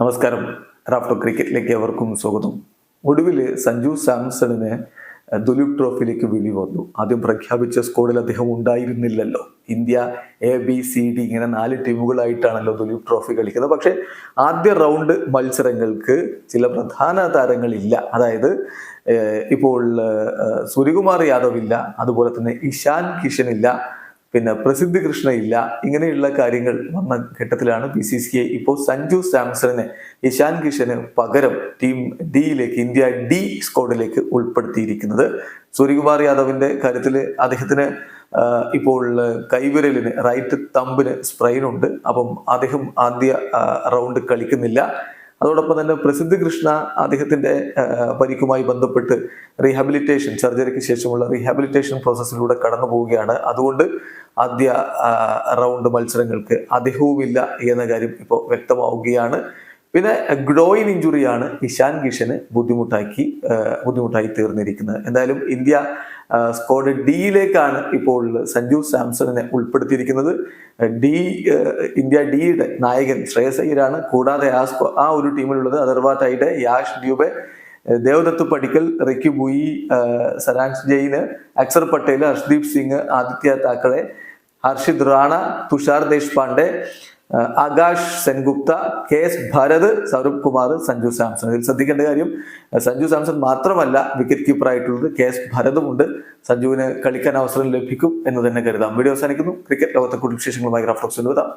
നമസ്കാരം. റാഫ്റ്റോ ക്രിക്കറ്റിലേക്ക് എവർക്കും സ്വാഗതം. ഒടുവിൽ സഞ്ജു സാംസണിന് ദുലീപ് ട്രോഫിയിലേക്ക് വിളി വന്നു. ആദ്യം പ്രഖ്യാപിച്ച സ്കോഡിൽ അദ്ദേഹം ഉണ്ടായിരുന്നില്ലല്ലോ. India A B C D ഇങ്ങനെ നാല് ടീമുകളായിട്ടാണല്ലോ ദുലീപ് ട്രോഫി കളിക്കുന്നത്. പക്ഷേ ആദ്യ റൗണ്ട് മത്സരങ്ങൾക്ക് ചില പ്രധാന താരങ്ങളില്ല. അതായത് ഇപ്പോൾ സൂര്യകുമാർ യാദവ് ഇല്ല അതുപോലെ തന്നെ ഇഷാൻ കിഷൻ ഇല്ല പിന്നെ പ്രസിദ്ധി കൃഷ്ണ ഇല്ല. ഇങ്ങനെയുള്ള കാര്യങ്ങൾ വന്ന ഘട്ടത്തിലാണ് ബി സി സി ഐ ഇപ്പോൾ സഞ്ജു സാംസണിനെ ഇഷാൻ കിഷന് പകരം ടീം ഡിയിലേക്ക് ഇന്ത്യ ഡി സ്ക്വാഡിലേക്ക് ഉൾപ്പെടുത്തിയിരിക്കുന്നത്. സൂര്യകുമാർ യാദവിന്റെ കാര്യത്തിൽ അദ്ദേഹത്തിന് ഇപ്പോൾ കൈവിരലിന് റൈറ്റ് തമ്പിന് സ്പ്രെയിൻ ഉണ്ട്. അപ്പം അദ്ദേഹം ആദ്യ റൗണ്ട് കളിക്കുന്നില്ല. അതോടൊപ്പം തന്നെ പ്രസിദ്ധ് കൃഷ്ണ അദ്ദേഹത്തിന്റെ ആ, പരിക്കുമായി ബന്ധപ്പെട്ട് റീഹാബിലിറ്റേഷൻ സർജറിക്ക് ശേഷമുള്ള റീഹാബിലിറ്റേഷൻ പ്രോസസ്സിലൂടെ കടന്നു പോവുകയാണ്. അതുകൊണ്ട് ആദ്യ റൗണ്ട് മത്സരങ്ങൾക്ക് അദ്ദേഹവുമില്ല എന്ന കാര്യം ഇപ്പോൾ വ്യക്തമാവുകയാണ്. പിന്നെ ഗ്രോയിൻ ഇഞ്ചുറിയാണ് ഇഷാൻ കിഷന് ബുദ്ധിമുട്ടാക്കി ബുദ്ധിമുട്ടായി തീർന്നിരിക്കുന്നത്. എന്തായാലും ഇന്ത്യ സ്ക്വാഡ് ഡിയിലേക്കാണ് ഇപ്പോൾ സഞ്ജു സാംസണിനെ ഉൾപ്പെടുത്തിയിരിക്കുന്നത്. ഡി ഇന്ത്യ ഡിയുടെ നായകൻ ശ്രേയസ് അയ്യരാണ്. കൂടാതെ ആ ആ ഒരു ടീമിലുള്ളത് Tide Yash Dubey Devdutt Padikkal Ricky Bhui Saransh Jain Axar Patel Harshdeep Singh Aditya Thackeray Harshit Rana Tushar Deshpande Akash Sengupta K S Bharat Saurabh Kumar Sanju Samson. ഇതിൽ ശ്രദ്ധിക്കേണ്ട കാര്യം സഞ്ജു സാംസൺ മാത്രമല്ല വിക്കറ്റ് കീപ്പർ കീപ്പറായിട്ടുള്ളത് കെ എസ് ഭരതുമുണ്ട് സഞ്ജുവിന് കളിക്കാൻ അവസരം ലഭിക്കും എന്ന് തന്നെ കരുതാം. വീഡിയോ അവസാനിക്കുന്നു. ക്രിക്കറ്റ് ലോകത്തെ കൂടുതൽ വിശേഷങ്ങളുമായി റഫറൻസ് എഴുതാം